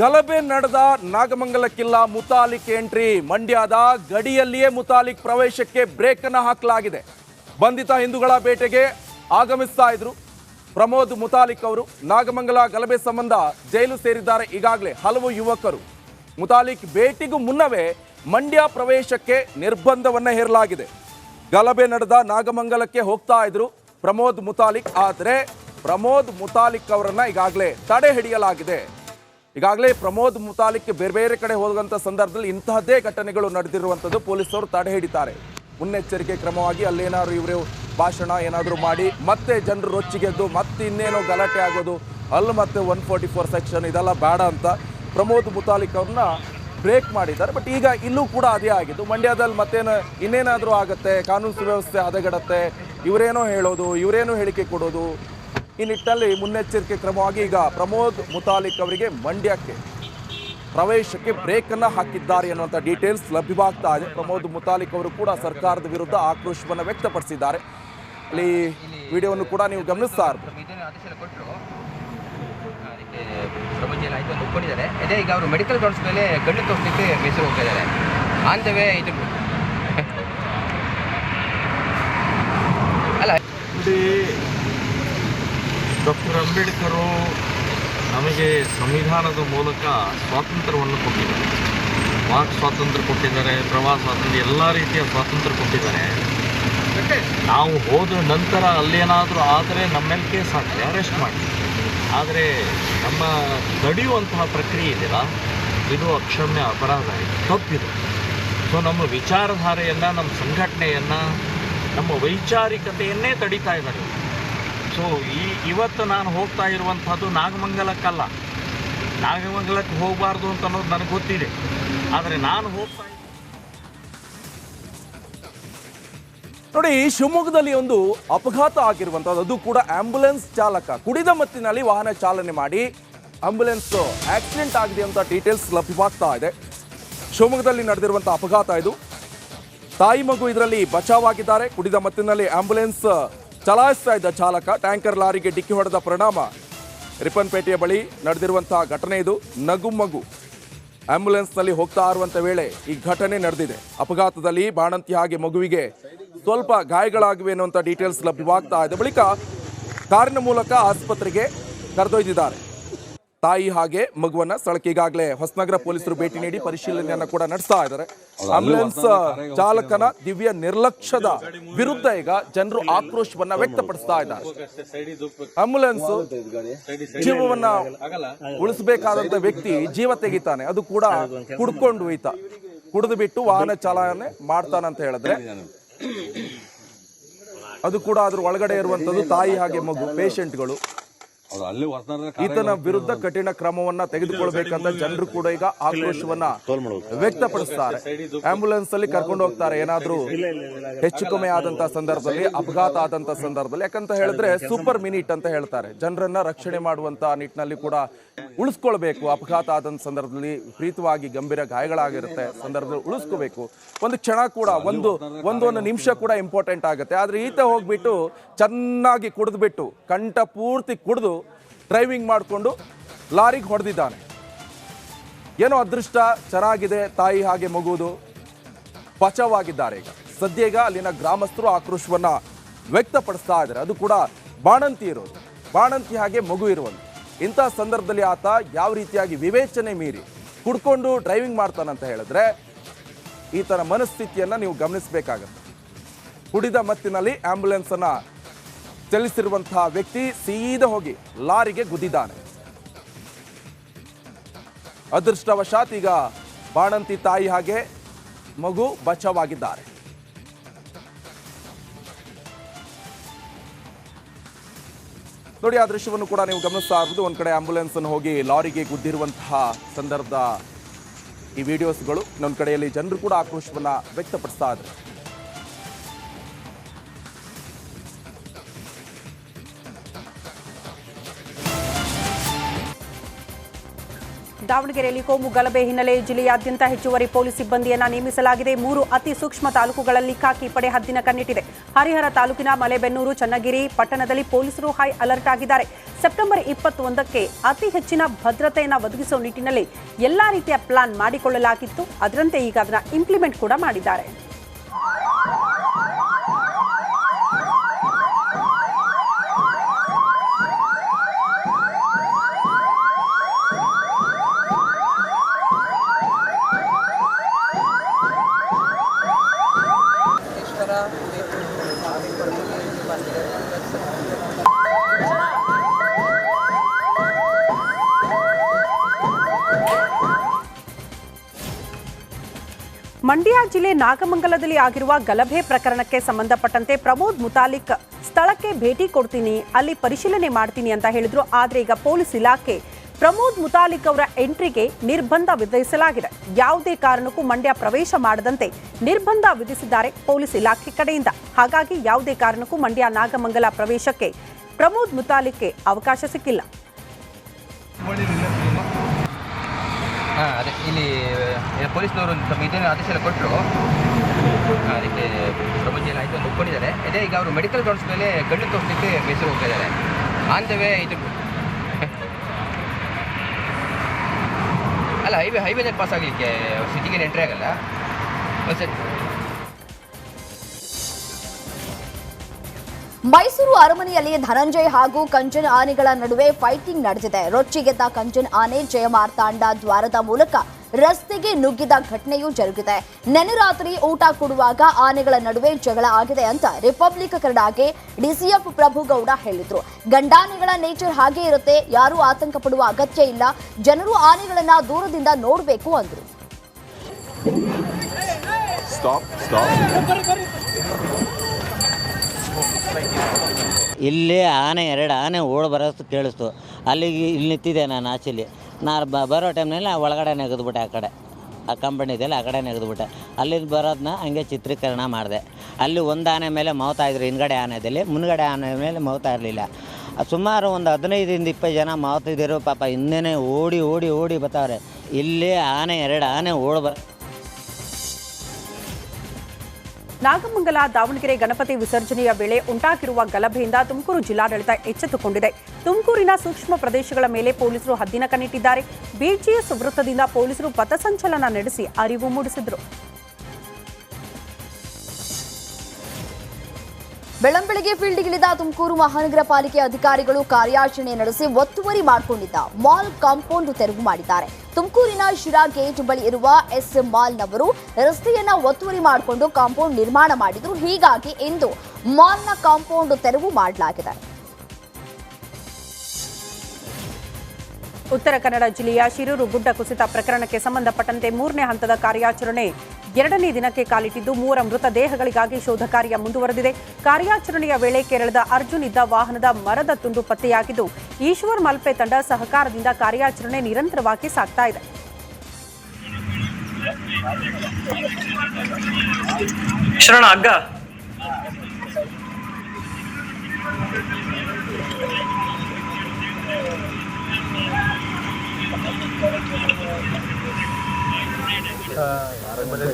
ಗಲಭೆ ನಡೆದ ನಾಗಮಂಗಲ ಕಿಲ್ಲಾ ಮುತಾಲಿಕ್ ಎಂಟ್ರಿ. ಮಂಡ್ಯದ ಗಡಿಯಲ್ಲಿಯೇ ಮುತಾಲಿಕ್ ಪ್ರವೇಶಕ್ಕೆ ಬ್ರೇಕ್ ಅನ್ನು ಹಾಕಲಾಗಿದೆ. ಬಂಧಿತ ಹಿಂದೂಗಳ ಬೇಟೆಗೆ ಆಗಮಿಸ್ತಾ ಇದ್ರು. ಪ್ರಮೋದ್ ಮುತಾಲಿಕ್ ಅವರು ನಾಗಮಂಗಲ ಗಲಭೆ ಸಂಬಂಧ ಜೈಲು ಸೇರಿದ್ದಾರೆ. ಈಗಾಗಲೇ ಹಲವು ಯುವಕರು ಮುತಾಲಿಕ್ ಭೇಟಿಗೂ ಮುನ್ನವೇ ಮಂಡ್ಯ ಪ್ರವೇಶಕ್ಕೆ ನಿರ್ಬಂಧವನ್ನು ಹೇರಲಾಗಿದೆ. ಗಲಭೆ ನಡೆದ ನಾಗಮಂಗಲಕ್ಕೆ ಹೋಗ್ತಾ ಇದ್ರು ಪ್ರಮೋದ್ ಮುತಾಲಿಕ್. ಆದರೆ ಪ್ರಮೋದ್ ಮುತಾಲಿಕ್ ಅವರನ್ನ ಈಗಾಗಲೇ ತಡೆ ಹಿಡಿಯಲಾಗಿದೆ. ಈಗಾಗಲೇ ಪ್ರಮೋದ್ ಮುತಾಲಿಕ್ ಬೇರೆ ಬೇರೆ ಕಡೆ ಹೋದಂಥ ಸಂದರ್ಭದಲ್ಲಿ ಇಂತಹದ್ದೇ ಘಟನೆಗಳು ನಡೆದಿರುವಂಥದ್ದು ಪೊಲೀಸರು ತಡೆ ಹಿಡಿತಾರೆ. ಮುನ್ನೆಚ್ಚರಿಕೆ ಕ್ರಮವಾಗಿ ಅಲ್ಲೇನಾದ್ರು ಇವರು ಭಾಷಣ ಏನಾದರೂ ಮಾಡಿ, ಮತ್ತೆ ಜನರು ರೊಚ್ಚಿಗೆದ್ದು ಮತ್ತೆ ಇನ್ನೇನೋ ಗಲಾಟೆ ಆಗೋದು, ಅಲ್ಲಿ ಮತ್ತೆ ಒನ್ ಫೋರ್ಟಿ ಫೋರ್ ಸೆಕ್ಷನ್ ಇದೆಲ್ಲ ಬೇಡ ಅಂತ ಪ್ರಮೋದ್ ಮುತಾಲಿಕ್ ಅವ್ರನ್ನ ಬ್ರೇಕ್ ಮಾಡಿದ್ದಾರೆ. ಬಟ್ ಈಗ ಇಲ್ಲೂ ಕೂಡ ಅದೇ ಆಗಿದ್ದು. ಮಂಡ್ಯದಲ್ಲಿ ಮತ್ತೇನು ಇನ್ನೇನಾದರೂ ಆಗುತ್ತೆ? ಕಾನೂನು ಸುವ್ಯವಸ್ಥೆ ಹದಗೆಡತ್ತೆ. ಇವರೇನೋ ಹೇಳೋದು, ಇವರೇನೋ ಹೇಳಿಕೆ ಕೊಡೋದು. ಈ ನಿಟ್ಟಿನಲ್ಲಿ ಮುನ್ನೆಚ್ಚರಿಕೆ ಕ್ರಮವಾಗಿ ಈಗ ಪ್ರಮೋದ್ ಮುತಾಲಿಕ್ ಅವರಿಗೆ ಮಂಡ್ಯಕ್ಕೆ ಪ್ರವೇಶಕ್ಕೆ ಬ್ರೇಕ್ ಅನ್ನ ಹಾಕಿದ್ದಾರೆ ಅನ್ನುವಂಥ ಡೀಟೇಲ್ಸ್ ಲಭ್ಯವಾಗ್ತಾ ಇದೆ. ಪ್ರಮೋದ್ ಮುತಾಲಿಕ್ ಅವರು ಕೂಡ ಸರ್ಕಾರದ ವಿರುದ್ಧ ಆಕ್ರೋಶವನ್ನು ವ್ಯಕ್ತಪಡಿಸಿದ್ದಾರೆ. ಅಲ್ಲಿ ವಿಡಿಯೋವನ್ನು ಕೂಡ ನೀವು ಗಮನಿಸ್ತಾ ಇರ್ಬೋದು. ಈಗ ಅವರು ಮೆಡಿಕಲ್ ಗ್ರೌಂಡ್ಸ್ ಮೇಲೆ ಕಣ್ಣು ತೋರಿಸಲಿಕ್ಕೆ ಮೈಸೂರು ಹೋಗ್ತಾ ಇದ್ದಾರೆ ಇದು ಅಲ್ಲ ಡಾಕ್ಟರ್ ಅಂಬೇಡ್ಕರು ನಮಗೆ ಸಂವಿಧಾನದ ಮೂಲಕ ಸ್ವಾತಂತ್ರ್ಯವನ್ನು ಕೊಟ್ಟಿದ್ದಾರೆ. ವಾಕ್ ಸ್ವಾತಂತ್ರ್ಯ ಕೊಟ್ಟಿದ್ದಾರೆ, ಪ್ರವಾಸ ಸ್ವಾತಂತ್ರ್ಯ, ಎಲ್ಲ ರೀತಿಯ ಸ್ವಾತಂತ್ರ್ಯ ಕೊಟ್ಟಿದ್ದಾರೆ. ನಾವು ಹೋದ ನಂತರ ಅಲ್ಲೇನಾದರೂ ಆದರೆ ನಮ್ಮೆಲ್ಲ ಕೇಸ್ ಹಾಕಿ ಅರೆಸ್ಟ್ ಮಾಡಿ. ಆದರೆ ನಮ್ಮ ತಡೆಯುವಂತಹ ಪ್ರಕ್ರಿಯೆ ಇದೆಯಲ್ಲ, ಇದು ಅಕ್ಷಮ್ಯ ಅಪರಾಧ ತಪ್ಪಿದೆ. ಸೊ ನಮ್ಮ ವಿಚಾರಧಾರೆಯನ್ನು, ನಮ್ಮ ಸಂಘಟನೆಯನ್ನು, ನಮ್ಮ ವೈಚಾರಿಕತೆಯನ್ನೇ ತಡೀತಾ ಇದ್ದಾರೆ. ಸೊ, ಈ, ಇವತ್ತು ನಾನು ಹೋಗ್ತಾ ಇರುವಂಥದ್ದು ನಾಗಮಂಗಲಕ್ಕಲ್ಲ. ನಾಗಮಂಗಲಕ್ಕೆ ಹೋಗಬಾರ್ದು ಅಂತ ಅನ್ನೋದು ನನಗೆ ಗೊತ್ತಿದೆ. ಆದರೆ ನಾನು ಹೋಗ್ತಾ ನೋಡಿ, ಶಿವಮೊಗ್ಗದಲ್ಲಿ ಒಂದು ಅಪಘಾತ ಆಗಿರುವಂಥದ್ದು. ಅದು ಕೂಡ ಆಂಬ್ಯುಲೆನ್ಸ್ ಚಾಲಕ ಕುಡಿದ ಮತ್ತಿನಲ್ಲಿ ವಾಹನ ಚಾಲನೆ ಮಾಡಿ ಆಂಬ್ಯುಲೆನ್ಸ್ ಆಕ್ಸಿಡೆಂಟ್ ಆಗಿದೆ ಅಂತ ಡೀಟೇಲ್ಸ್ ಲಭ್ಯವಾಗ್ತಾ ಇದೆ. ಶಿವಮೊಗ್ಗದಲ್ಲಿ ನಡೆದಿರುವಂಥ ಅಪಘಾತ ಇದು. ತಾಯಿ ಮಗು ಇದರಲ್ಲಿ ಬಚಾವಾಗಿದ್ದಾರೆ ಕುಡಿದ ಮತ್ತಿನಲ್ಲಿ ಆಂಬ್ಯುಲೆನ್ಸ್ ಚಲಾಯಿಸ್ತಾ ಇದ್ದ ಚಾಲಕ ಟ್ಯಾಂಕರ್ ಲಾರಿಗೆ ಡಿಕ್ಕಿ ಹೊಡೆದ ಪರಿಣಾಮ. ರಿಪ್ಪನ್ಪೇಟೆಯ ಬಳಿ ನಡೆದಿರುವಂತಹ ಘಟನೆ ಇದು. ನಗು ಮಗು. ಆಂಬ್ಯುಲೆನ್ಸ್ನಲ್ಲಿ ಹೋಗ್ತಾ ಇರುವಂಥ ವೇಳೆ ಈ ಘಟನೆ ನಡೆದಿದೆ. ಅಪಘಾತದಲ್ಲಿ ಬಾಣಂತಿ ಹಾಗೆ ಮಗುವಿಗೆ ಸ್ವಲ್ಪ ಗಾಯಗಳಾಗಿವೆ ಅನ್ನುವಂಥ ಡೀಟೇಲ್ಸ್ ಲಭ್ಯವಾಗ್ತಾ ಇದೆ. ಬಳಿಕ ಕಾರಿನ ಮೂಲಕ ಆಸ್ಪತ್ರೆಗೆ ಕರೆದೊಯ್ದಿದ್ದಾರೆ. ತಾಯಿ ಹಾಗೆ ಮಗುವನ್ನ ಸ್ಥಳಕ್ಕೆ ಈಗಾಗಲೇ ಹೊಸನಗರ ಪೊಲೀಸರು ಭೇಟಿ ನೀಡಿ ಪರಿಶೀಲನೆಯನ್ನ ಕೂಡ ನಡೆಸ್ತಾ ಇದ್ದಾರೆ. ಆಂಬುಲೆನ್ಸ್ ಚಾಲಕನ ದಿವ್ಯ ನಿರ್ಲಕ್ಷ್ಯದ ವಿರುದ್ಧ ಈಗ ಜನರು ಆಕ್ರೋಶವನ್ನ ವ್ಯಕ್ತಪಡಿಸ್ತಾ ಇದ್ದಾರೆ. ಆಂಬುಲೆನ್ಸ್ ಜೀವವನ್ನ ಉಳಿಸಬೇಕಾದಂತ ವ್ಯಕ್ತಿ ಜೀವ ತೆಗಿತಾನೆ. ಅದು ಕೂಡ ಕುಡ್ಕೊಂಡು ಈತ ಕುಡಿದು ಬಿಟ್ಟು ವಾಹನ ಚಾಲನೆ ಮಾಡ್ತಾನಂತ ಹೇಳಿದ್ರೆ ಅದು ಕೂಡ ಅದ್ರ ಒಳಗಡೆ ಇರುವಂತದ್ದು ತಾಯಿ ಹಾಗೆ ಮಗು ಪೇಷಂಟ್ಗಳು ಈತನ ವಿರುದ್ಧ ಕಠಿಣ ಕ್ರಮವನ್ನ ತೆಗೆದುಕೊಳ್ಬೇಕಂತ ಜನರು ಕೂಡ ಈಗ ಆಕ್ರೋಶವನ್ನ ವ್ಯಕ್ತಪಡಿಸ್ತಾರೆ. ಆಂಬ್ಯುಲೆನ್ಸ್ ಅಲ್ಲಿ ಕರ್ಕೊಂಡು ಹೋಗ್ತಾರೆ. ಏನಾದ್ರೂ ಹೆಚ್ಚು ಕಮ್ಮಿ ಆದಂತ ಸಂದರ್ಭದಲ್ಲಿ ಅಪಘಾತ ಆದಂತ ಸಂದರ್ಭದಲ್ಲಿ ಯಾಕಂತ ಹೇಳಿದ್ರೆ ಸೂಪರ್ ಮಿನಿಟ್ ಅಂತ ಹೇಳ್ತಾರೆ. ಜನರನ್ನ ರಕ್ಷಣೆ ಮಾಡುವಂತ ನಿಟ್ಟಿನಲ್ಲಿ ಕೂಡ ಉಳಿಸ್ಕೊಳ್ಬೇಕು. ಅಪಘಾತ ಆದಂತ ಸಂದರ್ಭದಲ್ಲಿ ಪ್ರೀತವಾಗಿ ಗಂಭೀರ ಗಾಯಗಳಾಗಿರುತ್ತೆ. ಸಂದರ್ಭದಲ್ಲಿ ಉಳಿಸ್ಕೋಬೇಕು. ಒಂದು ಕ್ಷಣ ಕೂಡ ಒಂದು ಒಂದೊಂದು ನಿಮಿಷ ಕೂಡ ಇಂಪಾರ್ಟೆಂಟ್ ಆಗುತ್ತೆ. ಆದ್ರೆ ಈತ ಹೋಗ್ಬಿಟ್ಟು ಚೆನ್ನಾಗಿ ಕುಡಿದ್ಬಿಟ್ಟು ಕಂಠ ಪೂರ್ತಿ ಕುಡಿದು ಡ್ರೈವಿಂಗ್ ಮಾಡಿಕೊಂಡು ಲಾರಿಗೆ ಹೊಡೆದಿದ್ದಾನೆ. ಏನೋ ಅದೃಷ್ಟ, ಚೆನ್ನಾಗಿದೆ, ತಾಯಿ ಹಾಗೆ ಮಗುವುದು. ಬಚಾವಾಗಿದ್ದಾರೆ ಈಗ. ಸದ್ಯ ಈಗ ಅಲ್ಲಿನ ಗ್ರಾಮಸ್ಥರು ಆಕ್ರೋಶವನ್ನು ವ್ಯಕ್ತಪಡಿಸ್ತಾ ಇದ್ದಾರೆ. ಅದು ಕೂಡ ಬಾಣಂತಿ ಇರೋದು. ಬಾಣಂತಿ ಹಾಗೆ ಮಗು ಇರುವಂತೆ ಇಂಥ ಸಂದರ್ಭದಲ್ಲಿ ಆತ ಯಾವ ರೀತಿಯಾಗಿ ವಿವೇಚನೆ ಮೀರಿ ಕುಡ್ಕೊಂಡು ಡ್ರೈವಿಂಗ್ ಮಾಡ್ತಾನಂತ ಹೇಳಿದ್ರೆ ಈತನ ಮನಸ್ಥಿತಿಯನ್ನು ನೀವು ಗಮನಿಸಬೇಕಾಗತ್ತೆ. ಕುಡಿದ ಮತ್ತಿನಲ್ಲಿ ಆಂಬ್ಯುಲೆನ್ಸನ್ನು ಚಲಿಸಿರುವಂತಹ ವ್ಯಕ್ತಿ ಸೀದಾ ಹೋಗಿ ಲಾರಿಗೆ ಗುದ್ದಿದ್ದಾನೆ. ಅದೃಷ್ಟವಶಾತ್ ಈಗ ಬಾಣಂತಿ ತಾಯಿ ಹಾಗೆ ಮಗು ಬಚಾವಾಗಿದ್ದಾರೆ. ನೋಡಿ, ಆ ದೃಶ್ಯವನ್ನು ಕೂಡ ನೀವು ಗಮನಿಸ್ತಾ ಇರ್ಬೋದು ಒಂದ್ ಕಡೆ ಆಂಬ್ಯುಲೆನ್ಸ್ ಅನ್ನು ಹೋಗಿ ಲಾರಿಗೆ ಗುದ್ದಿರುವಂತಹ ಸಂದರ್ಭದ ಈ ವಿಡಿಯೋಸ್ಗಳು ಇನ್ನೊಂದು ಕಡೆಯಲ್ಲಿ ಜನರು ಕೂಡ ಆಕ್ರೋಶವನ್ನ ವ್ಯಕ್ತಪಡಿಸ್ತಾ ಇದ್ದಾರೆ. ದಾವಣಗೆರೆಯಲ್ಲಿ ಕೋಮು ಗಲಭೆ ಹಿನ್ನೆಲೆ ಜಿಲ್ಲೆಯಾದ್ಯಂತ ಹೆಚ್ಚುವರಿ ಪೊಲೀಸ್ ಸಿಬ್ಬಂದಿಯನ್ನು ನೇಮಿಸಲಾಗಿದೆ. ಮೂರು ಅತಿ ಸೂಕ್ಷ್ಮ ತಾಲೂಕುಗಳಲ್ಲಿ ಖಾಕಿ ಪಡೆ ಹದ್ದಿನ ಕಣ್ಣಿಟ್ಟಿದೆ. ಹರಿಹರ ತಾಲೂಕಿನ ಮಲೆಬೆನ್ನೂರು, ಚನ್ನಗಿರಿ ಪಟ್ಟಣದಲ್ಲಿ ಪೊಲೀಸರು ಹೈ ಅಲರ್ಟ್ ಆಗಿದ್ದಾರೆ. ಸೆಪ್ಟೆಂಬರ್ ಇಪ್ಪತ್ತೊಂದಕ್ಕೆ ಅತಿ ಹೆಚ್ಚಿನ ಭದ್ರತೆಯನ್ನು ಒದಗಿಸುವ ನಿಟ್ಟಿನಲ್ಲಿ ಎಲ್ಲಾ ರೀತಿಯ ಪ್ಲಾನ್ ಮಾಡಿಕೊಳ್ಳಲಾಗಿತ್ತು. ಅದರಂತೆ ಈಗ ಅದನ್ನು ಇಂಪ್ಲಿಮೆಂಟ್ ಕೂಡ ಮಾಡಿದ್ದಾರೆ. ಮಂಡ್ಯ ಜಿಲ್ಲೆ ನಾಗಮಂಗಲದಲ್ಲಿ ಆಗಿರುವ ಗಲಭೆ ಪ್ರಕರಣಕ್ಕೆ ಸಂಬಂಧಪಟ್ಟಂತೆ ಪ್ರಮೋದ್ ಮುತಾಲಿಕ್ ಸ್ಥಳಕ್ಕೆ ಭೇಟಿ ಕೊಡ್ತೀನಿ, ಅಲ್ಲಿ ಪರಿಶೀಲನೆ ಮಾಡ್ತೀನಿ ಅಂತ ಹೇಳಿದ್ರು. ಆದರೆ ಈಗ ಪೊಲೀಸ್ ಇಲಾಖೆ ಪ್ರಮೋದ್ ಮುತಾಲಿಕ್ ಅವರ ಎಂಟ್ರಿಗೆ ನಿರ್ಬಂಧ ವಿಧಿಸಲಾಗಿದೆ. ಯಾವುದೇ ಕಾರಣಕ್ಕೂ ಮಂಡ್ಯ ಪ್ರವೇಶ ಮಾಡದಂತೆ ನಿರ್ಬಂಧ ವಿಧಿಸಿದ್ದಾರೆ ಪೊಲೀಸ್ ಇಲಾಖೆ ಕಡೆಯಿಂದ. ಹಾಗಾಗಿ ಯಾವುದೇ ಕಾರಣಕ್ಕೂ ಮಂಡ್ಯ ನಾಗಮಂಗಲ ಪ್ರವೇಶಕ್ಕೆ ಪ್ರಮೋದ್ ಮುತಾಲಿಕ್ಗೆ ಅವಕಾಶ ಸಿಕ್ಕಿಲ್ಲ. ಅದೇ, ಇಲ್ಲಿ ಪೊಲೀಸ್ನವರು ತಮ್ಮ ಆದೇಶ ಕೊಟ್ಟರು ಅದಕ್ಕೆ ಪ್ರಮೋದ್ ಅಂತ ಒಪ್ಕೊಂಡಿದ್ದಾರೆ. ಅದೇ ಈಗ ಅವರು ಮೆಡಿಕಲ್ ಗ್ರೌಂಡ್ಸ್ ಮೇಲೆ ಕಣ್ಣು ತೋರಿಸಲಿಕ್ಕೆ ಮೈಸೂರು ಹೋಗ್ತಾ ಇದ್ದಾರೆ. ಆನ್ ಇದು ಅಲ್ಲ ಹೈವೇ ಹೈವೇನಲ್ಲಿ ಪಾಸ್ ಆಗಲಿಕ್ಕೆ ಸಿಟಿಗೆ ಎಂಟ್ರಿ ಆಗಲ್ಲ. ಒಂದ್ಸರಿ ಮೈಸೂರು ಅರಮನೆಯಲ್ಲಿ ಧನಂಜಯ್ ಹಾಗೂ ಕಂಚನ್ ಆನೆಗಳ ನಡುವೆ ಫೈಟಿಂಗ್ ನಡೆದಿದೆ. ರೊಚ್ಚಿಗೆದ್ದ ಕಂಚನ್ ಆನೆ ಜಯಮಾರ್ತಾಂಡ ದ್ವಾರದ ಮೂಲಕ ರಸ್ತೆಗೆ ನುಗ್ಗಿದ ಘಟನೆಯೂ ಜರುಗಿದೆ. ನೆನೆ ರಾತ್ರಿ ಊಟ ಕೊಡುವಾಗ ಆನೆಗಳ ನಡುವೆ ಜಗಳ ಆಗಿದೆ ಅಂತ ರಿಪಬ್ಲಿಕ್ ಕನ್ನಡಗೆ ಡಿಸಿಎಫ್ ಪ್ರಭುಗೌಡ ಹೇಳಿದ್ರು. ಗಂಡಾನೆಗಳ ನೇಚರ್ ಹಾಗೆ ಇರುತ್ತೆ. ಯಾರೂ ಆತಂಕ ಪಡುವ ಅಗತ್ಯ ಇಲ್ಲ. ಜನರು ಆನೆಗಳನ್ನ ದೂರದಿಂದ ನೋಡಬೇಕು ಅಂದ್ರು. ಇಲ್ಲಿ ಆನೆ ಎರಡು ಆನೆ ಓಡ್ ಬರೋದು ಕೇಳಿಸ್ತು. ಅಲ್ಲಿಗೆ ಇಲ್ಲಿ ನಿಂತಿದ್ದೆ ನಾನು ಆಚೆಲಿ. ನಾನು ಬ ಬರೋ ಟೈಮ್ನಲ್ಲಿ ಒಳಗಡೆ ನೆಗೆದ್ಬಿಟ್ಟೆ ಆ ಕಡೆ. ಆ ಕಂಪನಿ ಇದೆಯಲ್ಲ, ಆ ಕಡೆ ನೆಗೆದ್ಬಿಟ್ಟೆ. ಅಲ್ಲಿಂದ ಬರೋದನ್ನ ಹಂಗೆ ಚಿತ್ರೀಕರಣ ಮಾಡಿದೆ. ಅಲ್ಲಿ ಒಂದು ಆನೆ ಮೇಲೆ ಮೌತಾ ಇದ್ರು, ಹಿಂದ್ಗಡೆ ಆನೆದಲ್ಲಿ ಮುನ್ಗಡೆ ಆನೆ ಮೇಲೆ ಮೌತಾ ಇರಲಿಲ್ಲ. ಸುಮಾರು ಒಂದು ಹದಿನೈದರಿಂದ ಇಪ್ಪತ್ತು ಜನ ಮಾವತಿದ್ದರು ಪಾಪ ಹಿಂದೆನೇ ಓಡಿ ಓಡಿ ಓಡಿ ಬರ್ತಾವ್ರೆ ಇಲ್ಲಿ ಆನೆ, ಎರಡು ಆನೆ ಓಡ್ ಬರ ನಾಗಮಂಗಲ, ದಾವಣಗೆರೆ ಗಣಪತಿ ವಿಸರ್ಜನೆಯ ವೇಳೆ ಉಂಟಾಗಿರುವ ಗಲಭೆಯಿಂದ ತುಮಕೂರು ಜಿಲ್ಲಾಡಳಿತ ಎಚ್ಚೆತ್ತುಕೊಂಡಿದೆ. ತುಮಕೂರಿನ ಸೂಕ್ಷ್ಮ ಪ್ರದೇಶಗಳ ಮೇಲೆ ಪೊಲೀಸರು ಹದ್ದಿನ ಕಣ್ಣಿಟ್ಟಿದ್ದಾರೆ. ಬಿಜಿಎಸ್ ವೃತ್ತದಿಂದ ಪೊಲೀಸರು ಪಥಸಂಚಲನ ನಡೆಸಿ ಅರಿವು ಮೂಡಿಸಿದರು. ಬೆಳ್ಳಂಬೆಳಗ್ಗೆ ಫೀಲ್ಡ್ಗಿಳಿದ ತುಮಕೂರು ಮಹಾನಗರ ಪಾಲಿಕೆ ಅಧಿಕಾರಿಗಳು ಕಾರ್ಯಾಚರಣೆ ನಡೆಸಿ ಒತ್ತುವರಿ ಮಾಡಿಕೊಂಡಿದ್ದ ಮಾಲ್ ಕಾಂಪೌಂಡ್ ತೆರವು ಮಾಡಿದ್ದಾರೆ. ತುಮಕೂರಿನ ಶಿರಾ ಗೇಟ್ ಬಳಿ ಇರುವ ಎಸ್ ಮಾಲ್ನವರು ರಸ್ತೆಯನ್ನ ಒತ್ತುವರಿ ಮಾಡಿಕೊಂಡು ಕಾಂಪೌಂಡ್ ನಿರ್ಮಾಣ ಮಾಡಿದ್ರು. ಹೀಗಾಗಿ ಇಂದು ಮಾಲ್ನ ಕಾಂಪೌಂಡ್ ತೆರವು ಮಾಡಲಾಗಿದೆ. ಉತ್ತರ ಕನ್ನಡ ಜಿಲ್ಲೆಯ ಶಿರೂರು ಗುಡ್ಡ ಕುಸಿತ ಪ್ರಕರಣಕ್ಕೆ ಸಂಬಂಧಪಟ್ಟಂತೆ ಮೂರನೇ ಹಂತದ ಕಾರ್ಯಾಚರಣೆ ಎರಡನೇ ದಿನಕ್ಕೆ ಕಾಲಿಟ್ಟಿದ್ದು ಮೂವರ ಮೃತದೇಹಗಳಿಗಾಗಿ ಶೋಧ ಕಾರ್ಯ ಮುಂದುವರೆದಿದೆ. ಕಾರ್ಯಾಚರಣೆಯ ವೇಳೆ ಕೇರಳದ ಅರ್ಜುನ್ ಇದ್ದ ವಾಹನದ ಮರದ ತುಂಡು ಪತ್ತೆಯಾಗಿದ್ದು, ಈಶ್ವರ್ ಮಲ್ಪೆ ತಂಡ ಸಹಕಾರದಿಂದ ಕಾರ್ಯಾಚರಣೆ ನಿರಂತರವಾಗಿ ಸಾಗ್ತಾ ಇದೆ. ആ പറയുമ്പോഴേ